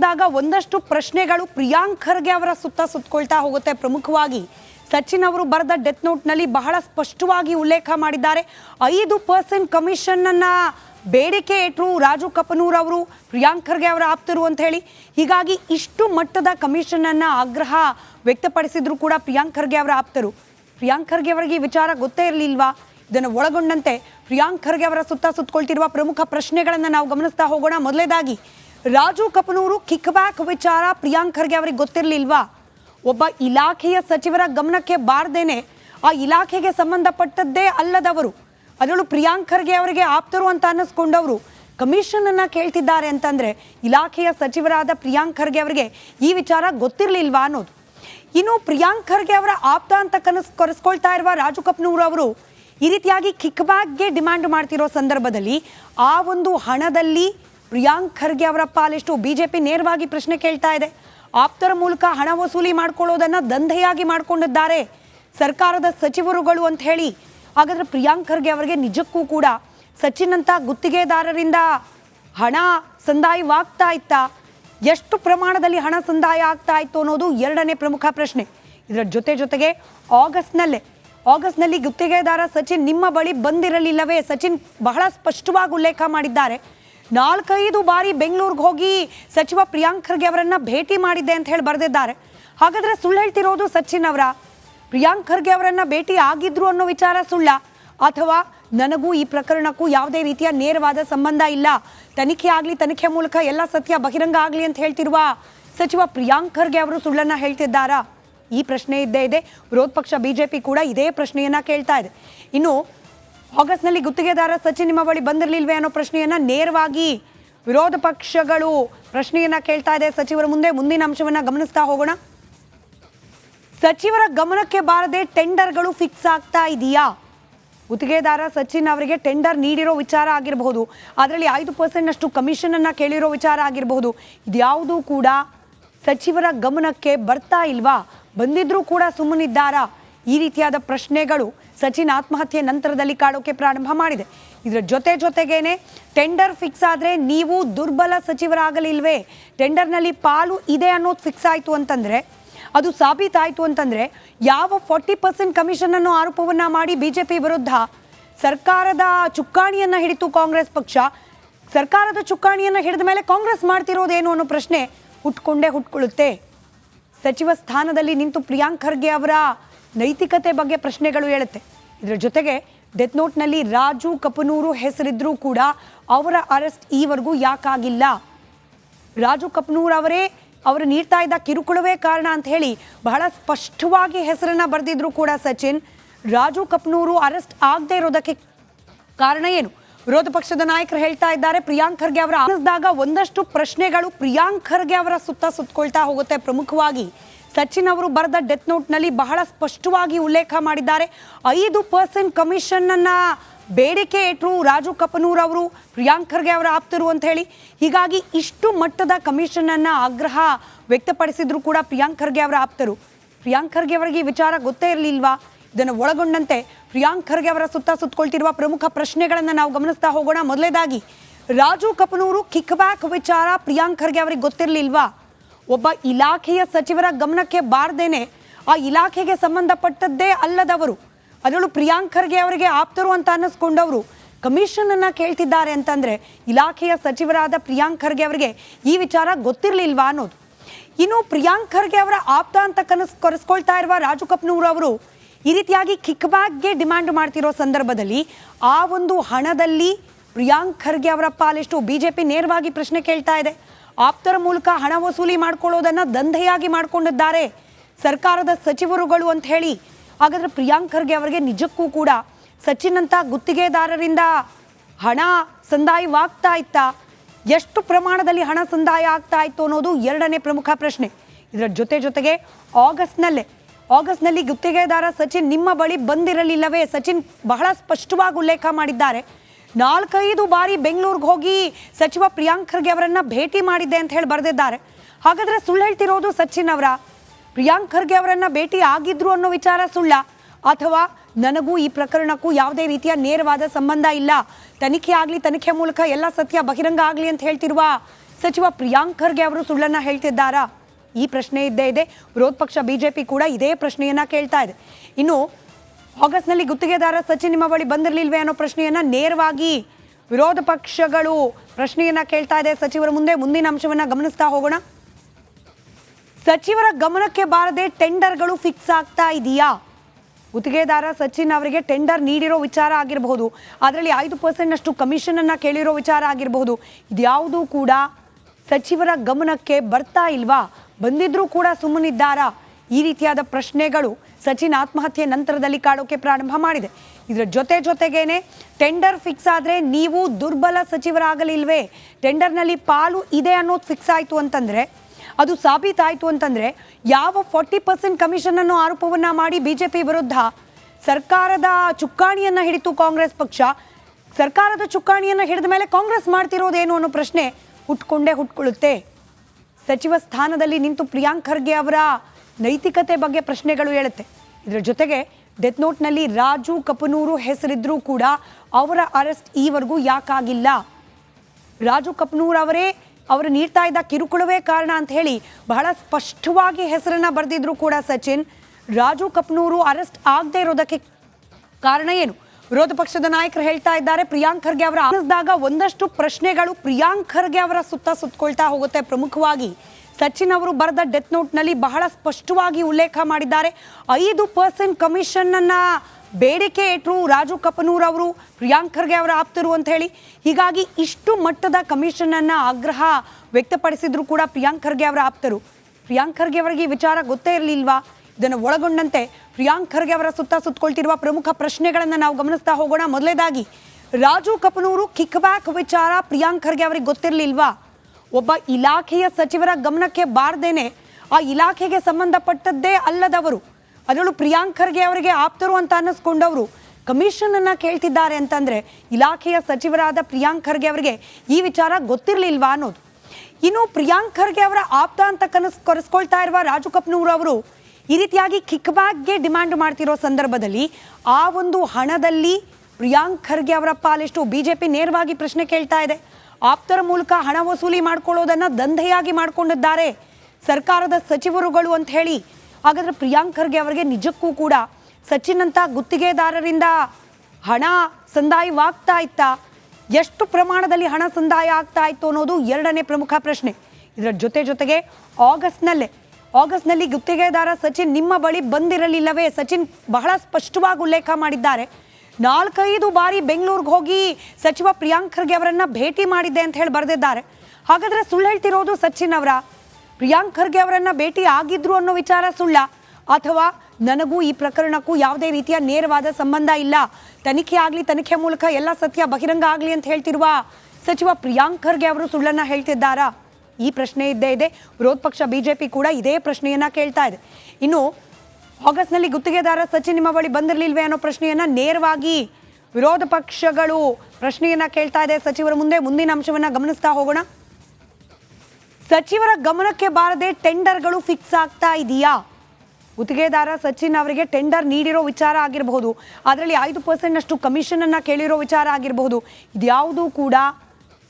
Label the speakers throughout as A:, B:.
A: ಗಮನಿಸಿದಾಗ ಒಂದಷ್ಟು ಪ್ರಶ್ನೆಗಳು ಪ್ರಿಯಾಂಕ್ ಖರ್ಗೆ ಅವರ ಸುತ್ತ ಸುತ್ತಕೊಳ್ತಾ ಹೋಗುತ್ತೆ. ಪ್ರಮುಖವಾಗಿ ಸಚಿನ್ ಅವರು ಬರೆದ ಡೆತ್ ನೋಟ್ನಲ್ಲಿ ಬಹಳ ಸ್ಪಷ್ಟವಾಗಿ ಉಲ್ಲೇಖ ಮಾಡಿದ್ದಾರೆ. ಐದು ಪರ್ಸೆಂಟ್ ಕಮಿಷನ್ ಅನ್ನ ಬೇಡಿಕೆ ಇಟ್ಟರು ರಾಜು ಕಪನೂರ್ ಅವರು ಪ್ರಿಯಾಂಕ್ ಖರ್ಗೆ ಅವರ ಆಪ್ತರು ಅಂತ ಹೇಳಿ. ಹೀಗಾಗಿ ಇಷ್ಟು ಮಟ್ಟದ ಕಮಿಷನ್ ಅನ್ನ ಆಗ್ರಹ ವ್ಯಕ್ತಪಡಿಸಿದ್ರು ಕೂಡ ಪ್ರಿಯಾಂಕ್ ಖರ್ಗೆ ಅವರ ಆಪ್ತರು. ಪ್ರಿಯಾಂಕ್ ಖರ್ಗೆ ಅವರಿಗೆ ಈ ವಿಚಾರ ಗೊತ್ತೇ ಇರಲಿಲ್ವಾ? ಇದನ್ನು ಒಳಗೊಂಡಂತೆ ಪ್ರಿಯಾಂಕ್ ಖರ್ಗೆ ಅವರ ಸುತ್ತ ಸುತ್ತಕೊಳ್ತಿರುವ ಪ್ರಮುಖ ಪ್ರಶ್ನೆಗಳನ್ನು ನಾವು ಗಮನಿಸ್ತಾ ಹೋಗೋಣ. ಮೊದಲೇದಾಗಿ ರಾಜು ಕಪನೂರು ಕಿಕ್ ಬ್ಯಾಕ್ ವಿಚಾರ ಪ್ರಿಯಾಂಕ್ ಖರ್ಗೆ ಅವರಿಗೆ ಗೊತ್ತಿರಲಿಲ್ವಾ? ಒಬ್ಬ ಇಲಾಖೆಯ ಸಚಿವರ ಗಮನಕ್ಕೆ ಬಾರ್ದೇನೆ ಆ ಇಲಾಖೆಗೆ ಸಂಬಂಧಪಟ್ಟದ್ದೇ ಅಲ್ಲದವರು. ಅದರಲ್ಲೂ ಪ್ರಿಯಾಂಕ್ ಖರ್ಗೆ ಅವರಿಗೆ ಆಪ್ತರು ಅಂತ ಅನ್ನಿಸ್ಕೊಂಡವರು. ಕಮಿಷನ್ ಅನ್ನ ಕೇಳ್ತಿದ್ದಾರೆ ಅಂತಂದ್ರೆ ಇಲಾಖೆಯ ಸಚಿವರಾದ ಪ್ರಿಯಾಂಕ್ ಖರ್ಗೆ ಅವರಿಗೆ ಈ ವಿಚಾರ ಗೊತ್ತಿರಲಿಲ್ವಾ ಅನ್ನೋದು. ಇನ್ನು ಪ್ರಿಯಾಂಕ್ ಖರ್ಗೆ ಅವರ ಆಪ್ತ ಅಂತ ಕನಸ್ ಕರೆಸ್ಕೊಳ್ತಾ ಇರುವ ರಾಜು ಕಪ್ನೂರ್ ಅವರು ಈ ರೀತಿಯಾಗಿ ಕಿಕ್ ಬ್ಯಾಕ್ಗೆ ಡಿಮ್ಯಾಂಡ್ ಮಾಡ್ತಿರೋ ಸಂದರ್ಭದಲ್ಲಿ ಆ ಒಂದು ಹಣದಲ್ಲಿ ಪ್ರಿಯಾಂಕ್ ಖರ್ಗೆ ಅವರ ಪಾಲೆಷ್ಟು ಬಿಜೆಪಿ ನೇರವಾಗಿ ಪ್ರಶ್ನೆ ಕೇಳ್ತಾ ಇದೆ. ಆಪ್ತರ ಮೂಲಕ ಹಣ ವಸೂಲಿ ಮಾಡ್ಕೊಳ್ಳೋದನ್ನ ದಂಧೆಯಾಗಿ ಮಾಡ್ಕೊಂಡಿದ್ದಾರೆ ಸರ್ಕಾರದ ಸಚಿವರುಗಳು ಅಂತ ಹೇಳಿ. ಹಾಗಾದ್ರೆ ಪ್ರಿಯಾಂಕ್ ಖರ್ಗೆ ಅವರಿಗೆ ನಿಜಕ್ಕೂ ಕೂಡ ಸಚಿನ್ ಅಂತ ಗುತ್ತಿಗೆದಾರರಿಂದ ಹಣ ಸಂದಾಯವಾಗ್ತಾ ಇತ್ತಾ? ಎಷ್ಟು ಪ್ರಮಾಣದಲ್ಲಿ ಹಣ ಸಂದಾಯ ಆಗ್ತಾ ಇತ್ತು ಅನ್ನೋದು ಎರಡನೇ ಪ್ರಮುಖ ಪ್ರಶ್ನೆ. ಇದರ ಜೊತೆ ಜೊತೆಗೆ ಆಗಸ್ಟ್ನಲ್ಲೇ, ಆಗಸ್ಟ್ನಲ್ಲಿ ಗುತ್ತಿಗೆದಾರ ಸಚಿನ್ ನಿಮ್ಮ ಬಳಿ ಬಂದಿರಲಿಲ್ಲವೇ? ಸಚಿನ್ ಬಹಳ ಸ್ಪಷ್ಟವಾಗಿ ಉಲ್ಲೇಖ ಮಾಡಿದ್ದಾರೆ. ನಾಲ್ಕೈದು ಬಾರಿ ಬೆಂಗಳೂರಿಗೆ ಹೋಗಿ ಸಚಿವ ಪ್ರಿಯಾಂಕ್ ಖರ್ಗೆ ಅವರನ್ನ ಭೇಟಿ ಮಾಡಿದ್ದೆ ಅಂತ ಹೇಳಿ ಬರೆದಿದ್ದಾರೆ. ಹಾಗಾದ್ರೆ ಸುಳ್ಳು ಹೇಳ್ತಿರೋದು ಸಚಿನ್ ಅವರ? ಪ್ರಿಯಾಂಕ್ ಖರ್ಗೆ ಅವರನ್ನ ಭೇಟಿ ಆಗಿದ್ರು ಅನ್ನೋ ವಿಚಾರ ಸುಳ್ಳ. ಅಥವಾ ನನಗೂ ಈ ಪ್ರಕರಣಕ್ಕೂ ಯಾವುದೇ ರೀತಿಯ ನೇರವಾದ ಸಂಬಂಧ ಇಲ್ಲ. ತನಿಖೆ ಆಗಲಿ, ತನಿಖೆ ಮೂಲಕ ಎಲ್ಲ ಸತ್ಯ ಬಹಿರಂಗ ಆಗಲಿ ಅಂತ ಹೇಳ್ತಿರುವ ಸಚಿವ ಪ್ರಿಯಾಂಕ್ ಖರ್ಗೆ ಅವರು ಸುಳ್ಳನ್ನ ಹೇಳ್ತಿದ್ದಾರಾ? ಈ ಪ್ರಶ್ನೆ ಇದ್ದೇ ಇದೆ. ವಿರೋಧ ಪಕ್ಷ, ಬಿಜೆಪಿ ಕೂಡ ಇದೇ ಪ್ರಶ್ನೆಯನ್ನ ಕೇಳ್ತಾ ಇದೆ. ಇನ್ನು ಆಗಸ್ಟ್ನಲ್ಲಿ ಗುತ್ತಿಗೆದಾರ ಸಚಿನ್ ನಿಮ್ಮ ಬಳಿ ಬಂದಿರಲಿಲ್ವೇ ಅನ್ನೋ ಪ್ರಶ್ನೆಯನ್ನ ನೇರವಾಗಿ ವಿರೋಧ ಪಕ್ಷಗಳು ಪ್ರಶ್ನೆಯನ್ನ ಕೇಳ್ತಾ ಇದೆ. ಸಚಿವರ ಮುಂದೆ ಮುಂದಿನ ಅಂಶವನ್ನ ಗಮನಿಸ್ತಾ ಹೋಗೋಣ. ಸಚಿವರ ಗಮನಕ್ಕೆ ಬಾರದೆ ಟೆಂಡರ್ಗಳು ಫಿಕ್ಸ್ ಆಗ್ತಾ ಇದೆಯಾ? ಗುತ್ತಿಗೆದಾರ ಸಚಿನ್ ಅವರಿಗೆ ಟೆಂಡರ್ ನೀಡಿರೋ ವಿಚಾರ ಆಗಿರಬಹುದು. ಅದರಲ್ಲಿ ಐದು ಪರ್ಸೆಂಟ್ ಅಷ್ಟು ಕಮಿಷನ್ ಅನ್ನ ಕೇಳಿರೋ ವಿಚಾರ ಆಗಿರಬಹುದು. ಇದ್ಯಾವುದೂ ಕೂಡ ಸಚಿವರ ಗಮನಕ್ಕೆ ಬರ್ತಾ ಇಲ್ವಾ? ಬಂದಿದ್ರೂ ಕೂಡ ಸುಮ್ಮನಿದ್ದಾರಾ? ಈ ರೀತಿಯಾದ ಪ್ರಶ್ನೆಗಳು ಸಚಿನ್ ಆತ್ಮಹತ್ಯೆ ನಂತರದಲ್ಲಿ ಕಾಡೋಕೆ ಪ್ರಾರಂಭ ಮಾಡಿದೆ. ಇದರ ಜೊತೆ ಜೊತೆಗೇನೆ ಟೆಂಡರ್ ಫಿಕ್ಸ್ ಆದರೆ ನೀವು ದುರ್ಬಲ ಸಚಿವರಾಗಲಿಲ್ವೇ? ಟೆಂಡರ್ನಲ್ಲಿ ಪಾಲು ಇದೆ ಅನ್ನೋದು ಫಿಕ್ಸ್ ಆಯಿತು ಅಂತಂದರೆ, ಅದು ಸಾಬೀತಾಯಿತು ಅಂತಂದರೆ ಯಾವ ಫಾರ್ಟಿ ಪರ್ಸೆಂಟ್ ಅನ್ನೋ ಆರೋಪವನ್ನ ಮಾಡಿ ಪಿ ವಿರುದ್ಧ ಸರ್ಕಾರದ ಚುಕ್ಕಾಣಿಯನ್ನು ಹಿಡಿತು ಕಾಂಗ್ರೆಸ್ ಪಕ್ಷ, ಸರ್ಕಾರದ ಚುಕ್ಕಾಣಿಯನ್ನು ಹಿಡಿದ ಮೇಲೆ ಕಾಂಗ್ರೆಸ್ ಮಾಡ್ತಿರೋದೇನು ಅನ್ನೋ ಪ್ರಶ್ನೆ ಹುಟ್ಕೊಂಡೇ ಹುಟ್ಕೊಳ್ಳುತ್ತೆ. ಸಚಿವ ಸ್ಥಾನದಲ್ಲಿ ನಿಂತು ಪ್ರಿಯಾಂಕ್ ಖರ್ಗೆ ಅವರ ನೈತಿಕತೆ ಬಗ್ಗೆ ಪ್ರಶ್ನೆಗಳು ಹೇಳುತ್ತೆ ಇದರ ಜೊತೆಗೆ ಡೆತ್ ನೋಟ್ನಲ್ಲಿ ರಾಜು, ಕಪನೂರು ಹೆಸರಿದ್ರೂ ಕೂಡ ಅವರ ಅರೆಸ್ಟ್ ಈವರೆಗೂ ಯಾಕಾಗಿಲ್ಲ. ರಾಜು, ಕಪನೂರ್ ಅವರೇ, ಅವರು ನೀಡ್ತಾ ಇದ್ದ ಕಿರುಕುಳವೇ ಕಾರಣ ಅಂತ ಹೇಳಿ ಬಹಳ ಸ್ಪಷ್ಟವಾಗಿ ಹೆಸರನ್ನ ಬರೆದಿದ್ರು ಕೂಡ ಸಚಿನ್. ರಾಜು, ಕಪ್ನೂರು ಅರೆಸ್ಟ್ ಆಗದೆ ಇರೋದಕ್ಕೆ ಕಾರಣ ಏನು? ವಿರೋಧ ಪಕ್ಷದ ನಾಯಕರು ಹೇಳ್ತಾ ಇದ್ದಾರೆ ಪ್ರಿಯಾಂಕ್ ಖರ್ಗೆ ಅವರ ಆನಿಸಿದಾಗ ಒಂದಷ್ಟು ಪ್ರಶ್ನೆಗಳು ಪ್ರಿಯಾಂಕ್ ಖರ್ಗೆ ಅವರ ಸುತ್ತ ಸುತ್ತಕೊಳ್ತಾ ಹೋಗುತ್ತೆ ಪ್ರಮುಖವಾಗಿ. ಸಚಿನ್ ಅವರು ಬರೆದ ಡೆತ್ ನೋಟ್ನಲ್ಲಿ ಬಹಳ ಸ್ಪಷ್ಟವಾಗಿ ಉಲ್ಲೇಖ ಮಾಡಿದ್ದಾರೆ. ಐದು ಪರ್ಸೆಂಟ್ ಕಮಿಷನ್ ಅನ್ನ ಬೇಡಿಕೆ ಇಟ್ಟರು ರಾಜು ಕಪನೂರ್ ಅವರು, ಪ್ರಿಯಾಂಕ್ ಖರ್ಗೆ ಅವರ ಆಪ್ತರು ಅಂತ ಹೇಳಿ. ಹೀಗಾಗಿ ಇಷ್ಟು ಮಟ್ಟದ ಕಮಿಷನ್ ಅನ್ನ ಆಗ್ರಹ ವ್ಯಕ್ತಪಡಿಸಿದ್ರು ಕೂಡ ಪ್ರಿಯಾಂಕ್ ಖರ್ಗೆ ಅವರ ಆಪ್ತರು. ಪ್ರಿಯಾಂಕ್ ಖರ್ಗೆ ಅವರಿಗೆ ಈ ವಿಚಾರ ಗೊತ್ತೇ ಇರಲಿಲ್ವಾ? ಇದನ್ನು ಒಳಗೊಂಡಂತೆ ಪ್ರಿಯಾಂಕ್ ಖರ್ಗೆ ಅವರ ಸುತ್ತ ಸುತ್ತಕೊಳ್ತಿರುವ ಪ್ರಮುಖ ಪ್ರಶ್ನೆಗಳನ್ನು ನಾವು ಗಮನಿಸ್ತಾ ಹೋಗೋಣ. ಮೊದಲೇದಾಗಿ, ರಾಜು ಕಪನೂರು ಕಿಕ್ ಬ್ಯಾಕ್ ವಿಚಾರ ಪ್ರಿಯಾಂಕ್ ಖರ್ಗೆ ಅವರಿಗೆ ಗೊತ್ತಿರಲಿಲ್ವಾ? ಒಬ್ಬ ಇಲಾಖೆಯ ಸಚಿವರ ಗಮನಕ್ಕೆ ಬಾರ್ದೇನೆ ಆ ಇಲಾಖೆಗೆ ಸಂಬಂಧಪಟ್ಟದ್ದೇ ಅಲ್ಲದವರು. ಅದರಲ್ಲೂ ಪ್ರಿಯಾಂಕ್ ಖರ್ಗೆ ಅವರಿಗೆ ಆಪ್ತರು ಅಂತ ಅನ್ನಿಸ್ಕೊಂಡವರು. ಕಮಿಷನ್ ಅನ್ನ ಕೇಳ್ತಿದ್ದಾರೆ ಅಂತಂದ್ರೆ ಇಲಾಖೆಯ ಸಚಿವರಾದ ಪ್ರಿಯಾಂಕ್ ಖರ್ಗೆ ಅವರಿಗೆ ಈ ವಿಚಾರ ಗೊತ್ತಿರಲಿಲ್ವಾ ಅನ್ನೋದು. ಇನ್ನು ಪ್ರಿಯಾಂಕ್ ಖರ್ಗೆ ಅವರ ಆಪ್ತ ಅಂತ ಕನಸು ಕರೆಸ್ಕೊಳ್ತಾ ಇರುವ ರಾಜು ಕಪ್ನೂರ್ ಅವರು ಈ ರೀತಿಯಾಗಿ ಕಿಕ್ ಬ್ಯಾಕ್ಗೆ ಡಿಮ್ಯಾಂಡ್ ಮಾಡ್ತಿರೋ ಸಂದರ್ಭದಲ್ಲಿ ಆ ಒಂದು ಹಣದಲ್ಲಿ ಪ್ರಿಯಾಂಕ್ ಖರ್ಗೆ ಅವರ ಪಾಲೆಷ್ಟು ಬಿಜೆಪಿ ನೇರವಾಗಿ ಪ್ರಶ್ನೆ ಕೇಳ್ತಾ ಇದೆ. ಆಪ್ತರ ಮೂಲಕ ಹಣ ವಸೂಲಿ ಮಾಡ್ಕೊಳ್ಳೋದನ್ನ ದಂಧೆಯಾಗಿ ಮಾಡಿಕೊಂಡಿದ್ದಾರೆ. ಸರ್ಕಾರದ ಸಚಿವರುಗಳು ಅಂತ ಹೇಳಿ, ಹಾಗಾದ್ರೆ ಪ್ರಿಯಾಂಕ್ ಖರ್ಗೆ ಅವರಿಗೆ ನಿಜಕ್ಕೂ ಕೂಡ ಸಚಿನ್ ಅಂತ ಗುತ್ತಿಗೆದಾರರಿಂದ ಹಣ ಸಂದಾಯವಾಗ್ತಾ ಇತ್ತಾ? ಎಷ್ಟು ಪ್ರಮಾಣದಲ್ಲಿ ಹಣ ಸಂದಾಯ ಆಗ್ತಾ ಇತ್ತು ಅನ್ನೋದು ಎರಡನೇ ಪ್ರಮುಖ ಪ್ರಶ್ನೆ. ಇದರ ಜೊತೆ ಜೊತೆಗೆ ಆಗಸ್ಟ್ನಲ್ಲೇ, ಆಗಸ್ಟ್ನಲ್ಲಿ ಗುತ್ತಿಗೆದಾರ ಸಚಿನ್ ನಿಮ್ಮ ಬಳಿ ಬಂದಿರಲಿಲ್ಲವೇ? ಸಚಿನ್ ಬಹಳ ಸ್ಪಷ್ಟವಾಗಿ ಉಲ್ಲೇಖ ಮಾಡಿದ್ದಾರೆ. ನಾಲ್ಕೈದು ಬಾರಿ ಬೆಂಗಳೂರಿಗೆ ಹೋಗಿ ಸಚಿವ ಪ್ರಿಯಾಂಕ್ ಖರ್ಗೆ ಅವರನ್ನ ಭೇಟಿ ಮಾಡಿದ್ದೆ ಅಂತ ಹೇಳಿ ಬರೆದಿದ್ದಾರೆ. ಹಾಗಾದ್ರೆ ಸುಳ್ಳು ಹೇಳ್ತಿರೋದು ಸಚಿನ್ ಅವರ? ಪ್ರಿಯಾಂಕ್ ಖರ್ಗೆ ಅವರನ್ನ ಭೇಟಿ ಆಗಿದ್ರು ಅನ್ನೋ ವಿಚಾರ ಸುಳ್ಳ? ಅಥವಾ ನನಗೂ ಈ ಪ್ರಕರಣಕ್ಕೂ ಯಾವುದೇ ರೀತಿಯ ನೇರವಾದ ಸಂಬಂಧ ಇಲ್ಲ. ತನಿಖೆ ಆಗಲಿ, ತನಿಖೆ ಮೂಲಕ ಎಲ್ಲ ಸತ್ಯ ಬಹಿರಂಗ ಆಗಲಿ ಅಂತ ಹೇಳ್ತಿರುವ ಸಚಿವ ಪ್ರಿಯಾಂಕ್ ಖರ್ಗೆ ಅವರು ಸುಳ್ಳನ್ನ ಹೇಳ್ತಿದ್ದಾರಾ? ಈ ಪ್ರಶ್ನೆ ಇದ್ದೇ ಇದೆ. ವಿರೋಧ ಪಕ್ಷ, ಬಿಜೆಪಿ ಕೂಡ ಇದೇ ಪ್ರಶ್ನೆಯನ್ನ ಕೇಳ್ತಾ ಇದೆ. ಇನ್ನು ಆಗಸ್ಟ್ನಲ್ಲಿ ಗುತ್ತಿಗೆದಾರ ಸಚಿನ್ ನಿಮ್ಮ ಬಳಿ ಬಂದಿರಲಿಲ್ವೇ ಅನ್ನೋ ಪ್ರಶ್ನೆಯನ್ನ ನೇರವಾಗಿ ವಿರೋಧ ಪಕ್ಷಗಳು ಪ್ರಶ್ನೆಯನ್ನ ಕೇಳ್ತಾ ಇದೆ. ಸಚಿವರ ಮುಂದೆ ಮುಂದಿನ ಅಂಶವನ್ನ ಗಮನಿಸ್ತಾ ಹೋಗೋಣ. ಸಚಿವರ ಗಮನಕ್ಕೆ ಬಾರದೆ ಟೆಂಡರ್ಗಳು ಫಿಕ್ಸ್ ಆಗ್ತಾ ಇದೆಯಾ? ಗುತ್ತಿಗೆದಾರ ಸಚಿನ್ ಅವರಿಗೆ ಟೆಂಡರ್ ನೀಡಿರೋ ವಿಚಾರ ಆಗಿರಬಹುದು. ಅದರಲ್ಲಿ ಐದು ಪರ್ಸೆಂಟ್ನಷ್ಟು ಕಮಿಷನನ್ನು ಕೇಳಿರೋ ವಿಚಾರ ಆಗಿರಬಹುದು. ಇದ್ಯಾವುದೂ ಕೂಡ ಸಚಿವರ ಗಮನಕ್ಕೆ ಬರ್ತಾ ಇಲ್ವಾ? ಬಂದಿದ್ರೂ ಕೂಡ ಸುಮ್ಮನಿದ್ದಾರಾ? ಈ ರೀತಿಯಾದ ಪ್ರಶ್ನೆಗಳು ಸಚಿನ್ ಆತ್ಮಹತ್ಯೆ ನಂತರದಲ್ಲಿ ಕಾಡೋಕೆ ಪ್ರಾರಂಭ ಮಾಡಿದೆ. ಇದರ ಜೊತೆ ಜೊತೆಗೇನೆ ಟೆಂಡರ್ ಫಿಕ್ಸ್ ಆದರೆ ನೀವು ದುರ್ಬಲ ಸಚಿವರಾಗಲಿಲ್ವೇ? ಟೆಂಡರ್ನಲ್ಲಿ ಪಾಲು ಇದೆ ಅನ್ನೋದು ಫಿಕ್ಸ್ ಆಯಿತು ಅಂತಂದರೆ, ಅದು ಸಾಬೀತಾಯಿತು ಅಂತಂದರೆ ಯಾವ ಫಾರ್ಟಿ ಪರ್ಸೆಂಟ್ ಕಮಿಷನ್ ಅನ್ನೋ ಆರೋಪವನ್ನು ಮಾಡಿ ಪಿ ವಿರುದ್ಧ ಸರ್ಕಾರದ ಚುಕ್ಕಾಣಿಯನ್ನು ಹಿಡಿತು ಕಾಂಗ್ರೆಸ್ ಪಕ್ಷ, ಸರ್ಕಾರದ ಚುಕ್ಕಾಣಿಯನ್ನು ಹಿಡಿದ ಮೇಲೆ ಕಾಂಗ್ರೆಸ್ ಮಾಡ್ತಿರೋದೇನು ಅನ್ನೋ ಪ್ರಶ್ನೆ ಹುಟ್ಕೊಂಡೇ ಹುಟ್ಕೊಳ್ಳುತ್ತೆ ಸಚಿವ ಸ್ಥಾನದಲ್ಲಿ ನಿಂತು ಪ್ರಿಯಾಂಕ್ ಖರ್ಗೆ ಅವರ ನೈತಿಕತೆ ಬಗ್ಗೆ ಪ್ರಶ್ನೆಗಳು ಹೇಳುತ್ತೆ ಇದರ ಜೊತೆಗೆ ಡೆತ್ ನೋಟ್ನಲ್ಲಿ ರಾಜು ಕಪನೂರು ಹೆಸರಿದ್ರೂ ಕೂಡ ಅವರ ಅರೆಸ್ಟ್ ಈವರೆಗೂ ಯಾಕಾಗಿಲ್ಲ. ರಾಜು ಕಪನೂರ್ ಅವರೇ ಅವರು ನೀಡ್ತಾ ಇದ್ದ ಕಿರುಕುಳವೇ ಕಾರಣ ಅಂತ ಹೇಳಿ ಬಹಳ ಸ್ಪಷ್ಟವಾಗಿ ಹೆಸರನ್ನ ಬರೆದಿದ್ರು ಕೂಡ ಸಚಿನ್. ರಾಜು ಕಪ್ನೂರು ಅರೆಸ್ಟ್ ಆಗದೆ ಇರೋದಕ್ಕೆ ಕಾರಣ ಏನು? ವಿರೋಧ ಪಕ್ಷದ ನಾಯಕರು ಹೇಳ್ತಾ ಇದ್ದಾರೆ, ಪ್ರಿಯಾಂಕ್ ಖರ್ಗೆ ಅವರ ಆನಿಸಿದಾಗ ಒಂದಷ್ಟು ಪ್ರಶ್ನೆಗಳು ಪ್ರಿಯಾಂಕ್ ಖರ್ಗೆ ಅವರ ಸುತ್ತ ಸುತ್ತಕೊಳ್ತಾ ಹೋಗುತ್ತೆ ಪ್ರಮುಖವಾಗಿ. ಸಚಿನ್ ಅವರು ಬರೆದ ಡೆತ್ ನೋಟ್ನಲ್ಲಿ ಬಹಳ ಸ್ಪಷ್ಟವಾಗಿ ಉಲ್ಲೇಖ ಮಾಡಿದ್ದಾರೆ. ಐದು ಪರ್ಸೆಂಟ್ ಕಮಿಷನ್ ಅನ್ನ ಬೇಡಿಕೆ ಇಟ್ಟರು ರಾಜು ಕಪನೂರ್ ಅವರು, ಪ್ರಿಯಾಂಕ್ ಖರ್ಗೆ ಅವರ ಆಪ್ತರು ಅಂತ ಹೇಳಿ. ಹೀಗಾಗಿ ಇಷ್ಟು ಮಟ್ಟದ ಕಮಿಷನ್ ಅನ್ನ ಆಗ್ರಹ ವ್ಯಕ್ತಪಡಿಸಿದ್ರು ಕೂಡ ಪ್ರಿಯಾಂಕ್ ಖರ್ಗೆ ಅವರ ಆಪ್ತರು. ಪ್ರಿಯಾಂಕ್ ಖರ್ಗೆ ಅವರಿಗೆ ವಿಚಾರ ಗೊತ್ತೇ ಇರಲಿಲ್ವಾ? ಇದನ್ನು ಒಳಗೊಂಡಂತೆ ಪ್ರಿಯಾಂಕ್ ಖರ್ಗೆ ಅವರ ಸುತ್ತ ಸುತ್ತಕೊಳ್ತಿರುವ ಪ್ರಮುಖ ಪ್ರಶ್ನೆಗಳನ್ನು ನಾವು ಗಮನಿಸ್ತಾ ಹೋಗೋಣ. ಮೊದಲೇದಾಗಿ, ರಾಜು ಕಪನೂರು ಕಿಕ್ ಬ್ಯಾಕ್ ವಿಚಾರ ಪ್ರಿಯಾಂಕ್ ಖರ್ಗೆ ಅವರಿಗೆ ಗೊತ್ತಿರಲಿಲ್ವಾ? ಒಬ್ಬ ಇಲಾಖೆಯ ಸಚಿವರ ಗಮನಕ್ಕೆ ಬಾರ್ದೇನೆ ಆ ಇಲಾಖೆಗೆ ಸಂಬಂಧಪಟ್ಟದ್ದೇ ಅಲ್ಲದವರು. ಅದರಲ್ಲೂ ಪ್ರಿಯಾಂಕ್ ಖರ್ಗೆ ಅವರಿಗೆ ಆಪ್ತರು ಅಂತ ಅನ್ನಿಸ್ಕೊಂಡವರು. ಕಮಿಷನ್ ಅನ್ನ ಕೇಳ್ತಿದ್ದಾರೆ ಅಂತಂದ್ರೆ ಇಲಾಖೆಯ ಸಚಿವರಾದ ಪ್ರಿಯಾಂಕ್ ಖರ್ಗೆ ಅವರಿಗೆ ಈ ವಿಚಾರ ಗೊತ್ತಿರಲಿಲ್ವಾ ಅನ್ನೋದು. ಇನ್ನು ಪ್ರಿಯಾಂಕ್ ಖರ್ಗೆ ಅವರ ಆಪ್ತ ಅಂತ ಕನಸ್ ಕರೆಸ್ಕೊಳ್ತಾ ಇರುವ ರಾಜು ಕಪ್ನೂರ್ ಅವರು ಈ ರೀತಿಯಾಗಿ ಕಿಕ್ ಬ್ಯಾಕ್ಗೆ ಡಿಮ್ಯಾಂಡ್ ಮಾಡ್ತಿರೋ ಸಂದರ್ಭದಲ್ಲಿ ಆ ಒಂದು ಹಣದಲ್ಲಿ ಪ್ರಿಯಾಂಕ್ ಖರ್ಗೆ ಅವರ ಪಾಲೆಷ್ಟು ಬಿಜೆಪಿ ನೇರವಾಗಿ ಪ್ರಶ್ನೆ ಕೇಳ್ತಾ ಇದೆ. ಆಪ್ತರ ಮೂಲಕ ಹಣ ವಸೂಲಿ ಮಾಡ್ಕೊಳ್ಳೋದನ್ನ ದಂಧೆಯಾಗಿ ಮಾಡ್ಕೊಂಡಿದ್ದಾರೆ. ಸರ್ಕಾರದ ಸಚಿವರುಗಳು ಅಂತ ಹೇಳಿ, ಹಾಗಾದ್ರೆ ಪ್ರಿಯಾಂಕ್ ಖರ್ಗೆ ಅವರಿಗೆ ನಿಜಕ್ಕೂ ಕೂಡ ಸಚಿನ್ ಅಂತ ಗುತ್ತಿಗೆದಾರರಿಂದ ಹಣ ಸಂದಾಯವಾಗ್ತಾ ಇತ್ತಾ? ಎಷ್ಟು ಪ್ರಮಾಣದಲ್ಲಿ ಹಣ ಸಂದಾಯ ಆಗ್ತಾ ಇತ್ತು ಅನ್ನೋದು ಎರಡನೇ ಪ್ರಮುಖ ಪ್ರಶ್ನೆ. ಇದರ ಜೊತೆ ಜೊತೆಗೆ ಆಗಸ್ಟ್ನಲ್ಲೇ, ಆಗಸ್ಟ್ನಲ್ಲಿ ಗುತ್ತಿಗೆದಾರ ಸಚಿನ್ ನಿಮ್ಮ ಬಳಿ ಬಂದಿರಲಿಲ್ಲವೇ? ಸಚಿನ್ ಬಹಳ ಸ್ಪಷ್ಟವಾಗಿ ಉಲ್ಲೇಖ ಮಾಡಿದ್ದಾರೆ. ನಾಲ್ಕೈದು ಬಾರಿ ಬೆಂಗಳೂರಿಗೆ ಹೋಗಿ ಸಚಿವ ಪ್ರಿಯಾಂಕ್ ಖರ್ಗೆ ಅವರನ್ನ ಭೇಟಿ ಮಾಡಿದ್ದೆ ಅಂತ ಹೇಳಿ ಬರೆದಿದ್ದಾರೆ. ಹಾಗಾದ್ರೆ ಸುಳ್ಳು ಹೇಳ್ತಿರೋದು ಸಚಿನ್ ಅವರ? ಪ್ರಿಯಾಂಕ್ ಖರ್ಗೆ ಅವರನ್ನ ಭೇಟಿ ಆಗಿದ್ರು ಅನ್ನೋ ವಿಚಾರ ಸುಳ್ಳ? ಅಥವಾ ನನಗೂ ಈ ಪ್ರಕರಣಕ್ಕೂ ಯಾವುದೇ ರೀತಿಯ ನೇರವಾದ ಸಂಬಂಧ ಇಲ್ಲ. ತನಿಖೆ ಆಗಲಿ, ತನಿಖೆ ಮೂಲಕ ಎಲ್ಲ ಸತ್ಯ ಬಹಿರಂಗ ಆಗಲಿ ಅಂತ ಹೇಳ್ತಿರುವ ಸಚಿವ ಪ್ರಿಯಾಂಕ್ ಖರ್ಗೆ ಅವರು ಸುಳ್ಳನ್ನ ಹೇಳ್ತಿದ್ದಾರಾ? ಈ ಪ್ರಶ್ನೆ ಇದ್ದೇ ಇದೆ. ವಿರೋಧ ಪಕ್ಷ, ಬಿಜೆಪಿ ಕೂಡ ಇದೇ ಪ್ರಶ್ನೆಯನ್ನ ಕೇಳ್ತಾ ಇದೆ. ಇನ್ನು ಆಗಸ್ಟ್ನಲ್ಲಿ ಗುತ್ತಿಗೆದಾರ ಸಚಿನ್ ನಿಮ್ಮ ಬಳಿ ಬಂದಿರಲಿಲ್ವೇ ಅನ್ನೋ ಪ್ರಶ್ನೆಯನ್ನ ನೇರವಾಗಿ ವಿರೋಧ ಪಕ್ಷಗಳು ಪ್ರಶ್ನೆಯನ್ನ ಕೇಳ್ತಾ ಇದೆ. ಸಚಿವರ ಮುಂದೆ ಮುಂದಿನ ಅಂಶವನ್ನ ಗಮನಿಸ್ತಾ ಹೋಗೋಣ. ಸಚಿವರ ಗಮನಕ್ಕೆ ಬಾರದೆ ಟೆಂಡರ್ಗಳು ಫಿಕ್ಸ್ ಆಗ್ತಾ ಇದೆಯಾ? ಗುತ್ತಿಗೆದಾರ ಸಚಿನ್ ಅವರಿಗೆ ಟೆಂಡರ್ ನೀಡಿರೋ ವಿಚಾರ ಆಗಿರಬಹುದು. ಅದರಲ್ಲಿ ಐದು ಪರ್ಸೆಂಟ್ನಷ್ಟು ಕಮಿಷನ್ ಅನ್ನ ಕೇಳಿರೋ ವಿಚಾರ ಆಗಿರಬಹುದು. ಇದ್ಯಾವುದೂ ಕೂಡ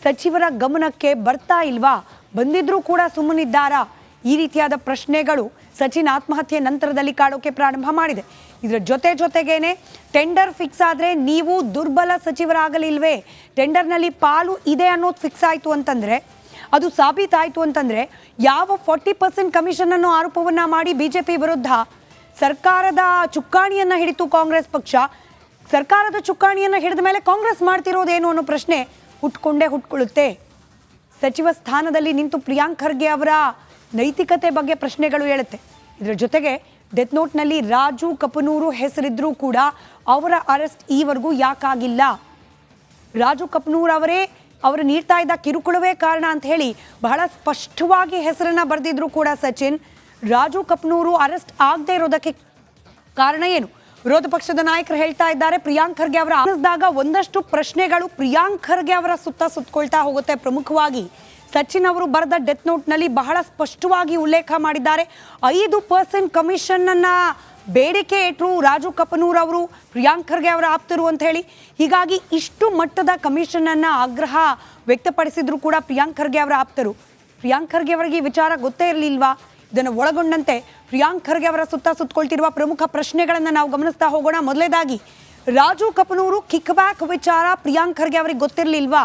A: ಸಚಿವರ ಗಮನಕ್ಕೆ ಬರ್ತಾ ಇಲ್ವಾ? ಬಂದಿದ್ರೂ ಕೂಡ ಸುಮ್ಮನಿದ್ದಾರಾ? ಈ ರೀತಿಯಾದ ಪ್ರಶ್ನೆಗಳು ಸಚಿನ್ ಆತ್ಮಹತ್ಯೆ ನಂತರದಲ್ಲಿ ಕಾಡೋಕೆ ಪ್ರಾರಂಭ ಮಾಡಿದೆ. ಇದರ ಜೊತೆ ಜೊತೆಗೇನೆ ಟೆಂಡರ್ ಫಿಕ್ಸ್ ಆದರೆ ನೀವು ದುರ್ಬಲ ಸಚಿವರಾಗಲಿಲ್ವೇ? ಟೆಂಡರ್ನಲ್ಲಿ ಪಾಲು ಇದೆ ಅನ್ನೋದು ಫಿಕ್ಸ್ ಆಯಿತು ಅಂತಂದರೆ, ಅದು ಸಾಬೀತಾಯಿತು ಅಂತಂದರೆ ಯಾವ ಫಾರ್ಟಿ ಪರ್ಸೆಂಟ್ ಕಮಿಷನ್ ಅನ್ನೋ ಆರೋಪವನ್ನು ಮಾಡಿ ಪಿ ವಿರುದ್ಧ ಸರ್ಕಾರದ ಚುಕ್ಕಾಣಿಯನ್ನು ಹಿಡಿತು ಕಾಂಗ್ರೆಸ್ ಪಕ್ಷ, ಸರ್ಕಾರದ ಚುಕ್ಕಾಣಿಯನ್ನು ಹಿಡಿದ ಮೇಲೆ ಕಾಂಗ್ರೆಸ್ ಮಾಡ್ತಿರೋದೇನು ಅನ್ನೋ ಪ್ರಶ್ನೆ ಹುಟ್ಕೊಂಡೇ ಹುಟ್ಕೊಳ್ಳುತ್ತೆ. ಸಚಿವ ಸ್ಥಾನದಲ್ಲಿ ನಿಂತು ಪ್ರಿಯಾಂಕ್ ಖರ್ಗೆ ಅವರ ನೈತಿಕತೆ ಬಗ್ಗೆ ಪ್ರಶ್ನೆಗಳು ಹೇಳುತ್ತೆ ಇದರ ಜೊತೆಗೆ ಡೆತ್ ನೋಟ್ನಲ್ಲಿ ರಾಜು ಕಪನೂರು ಹೆಸರಿದ್ರೂ ಕೂಡ ಅವರ ಅರೆಸ್ಟ್ ಈವರೆಗೂ ಯಾಕಾಗಿಲ್ಲ. ರಾಜು ಕಪನೂರ್ ಅವರೇ, ಅವರು ನೀಡ್ತಾ ಇದ್ದ ಕಿರುಕುಳವೇ ಕಾರಣ ಅಂತ ಹೇಳಿ ಬಹಳ ಸ್ಪಷ್ಟವಾಗಿ ಹೆಸರನ್ನ ಬರೆದಿದ್ರು ಕೂಡ ಸಚಿನ್. ರಾಜು ಕಪ್ನೂರು ಅರೆಸ್ಟ್ ಆಗದೆ ಇರೋದಕ್ಕೆ ಕಾರಣ ಏನು? ವಿರೋಧ ಪಕ್ಷದ ನಾಯಕರು ಹೇಳ್ತಾ ಇದ್ದಾರೆ ಪ್ರಿಯಾಂಕ್ ಖರ್ಗೆ ಅವರ ಆನಿಸಿದಾಗ ಒಂದಷ್ಟು ಪ್ರಶ್ನೆಗಳು ಪ್ರಿಯಾಂಕ್ ಖರ್ಗೆ ಅವರ ಸುತ್ತ ಸುತ್ತಕೊಳ್ತಾ ಹೋಗುತ್ತೆ ಪ್ರಮುಖವಾಗಿ. ಸಚಿನ್ ಅವರು ಬರೆದ ಡೆತ್ ನೋಟ್ನಲ್ಲಿ ಬಹಳ ಸ್ಪಷ್ಟವಾಗಿ ಉಲ್ಲೇಖ ಮಾಡಿದ್ದಾರೆ. ಐದು ಪರ್ಸೆಂಟ್ ಕಮಿಷನ್ ಅನ್ನ ಬೇಡಿಕೆ ಇಟ್ಟರು ರಾಜು ಕಪನೂರ್ ಅವರು, ಪ್ರಿಯಾಂಕ್ ಖರ್ಗೆ ಅವರ ಆಪ್ತರು ಅಂತ ಹೇಳಿ. ಹೀಗಾಗಿ ಇಷ್ಟು ಮಟ್ಟದ ಕಮಿಷನ್ ಅನ್ನ ಆಗ್ರಹ ವ್ಯಕ್ತಪಡಿಸಿದ್ರು ಕೂಡ ಪ್ರಿಯಾಂಕ್ ಖರ್ಗೆ ಅವರ ಆಪ್ತರು. ಪ್ರಿಯಾಂಕ್ ಖರ್ಗೆ ಅವರಿಗೆ ವಿಚಾರ ಗೊತ್ತೇ ಇರಲಿಲ್ವಾ? ಇದನ್ನು ಒಳಗೊಂಡಂತೆ ಪ್ರಿಯಾಂಕ್ ಖರ್ಗೆ ಅವರ ಸುತ್ತ ಸುತ್ತಕೊಳ್ತಿರುವ ಪ್ರಮುಖ ಪ್ರಶ್ನೆಗಳನ್ನು ನಾವು ಗಮನಿಸ್ತಾ ಹೋಗೋಣ. ಮೊದಲೇದಾಗಿ, ರಾಜು ಕಪನೂರು ಕಿಕ್ ಬ್ಯಾಕ್ ವಿಚಾರ ಪ್ರಿಯಾಂಕ್ ಖರ್ಗೆ ಅವರಿಗೆ ಗೊತ್ತಿರಲಿಲ್ವಾ?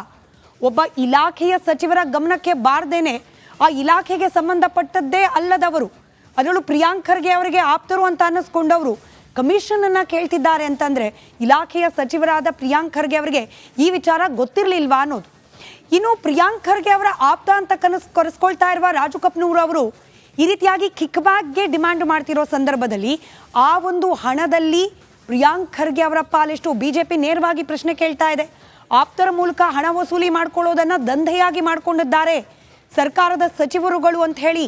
A: ಒಬ್ಬ ಇಲಾಖೆಯ ಸಚಿವರ ಗಮನಕ್ಕೆ ಬಾರ್ದೇನೆ ಆ ಇಲಾಖೆಗೆ ಸಂಬಂಧಪಟ್ಟದ್ದೇ ಅಲ್ಲದವರು, ಅದರಲ್ಲೂ ಪ್ರಿಯಾಂಕ್ ಖರ್ಗೆ ಅವರಿಗೆ ಆಪ್ತರು ಅಂತ ಅನ್ನಿಸ್ಕೊಂಡವರು ಕಮಿಷನ್ ಅನ್ನ ಕೇಳ್ತಿದ್ದಾರೆ ಅಂತಂದ್ರೆ ಇಲಾಖೆಯ ಸಚಿವರಾದ ಪ್ರಿಯಾಂಕ್ ಖರ್ಗೆ ಅವರಿಗೆ ಈ ವಿಚಾರ ಗೊತ್ತಿರಲಿಲ್ವಾ ಅನ್ನೋದು. ಇನ್ನು ಪ್ರಿಯಾಂಕ್ ಖರ್ಗೆ ಅವರ ಆಪ್ತ ಅಂತ ಕನಸ್ ಕರೆಸ್ಕೊಳ್ತಾ ಇರುವ ರಾಜು ಕಪ್ನೂರ್ ಅವರು ಈ ರೀತಿಯಾಗಿ ಕಿಕ್ ಬ್ಯಾಕ್ಗೆ ಡಿಮ್ಯಾಂಡ್ ಮಾಡ್ತಿರೋ ಸಂದರ್ಭದಲ್ಲಿ ಆ ಒಂದು ಹಣದಲ್ಲಿ ಪ್ರಿಯಾಂಕ್ ಖರ್ಗೆ ಅವರ ಪಾಲೆಷ್ಟು ಬಿಜೆಪಿ ನೇರವಾಗಿ ಪ್ರಶ್ನೆ ಕೇಳ್ತಾ ಇದೆ. ಆಪ್ತರ ಮೂಲಕ ಹಣ ವಸೂಲಿ ಮಾಡ್ಕೊಳ್ಳೋದನ್ನ ದಂಧೆಯಾಗಿ ಮಾಡ್ಕೊಂಡಿದ್ದಾರೆ ಸರ್ಕಾರದ ಸಚಿವರುಗಳು ಅಂತ ಹೇಳಿ.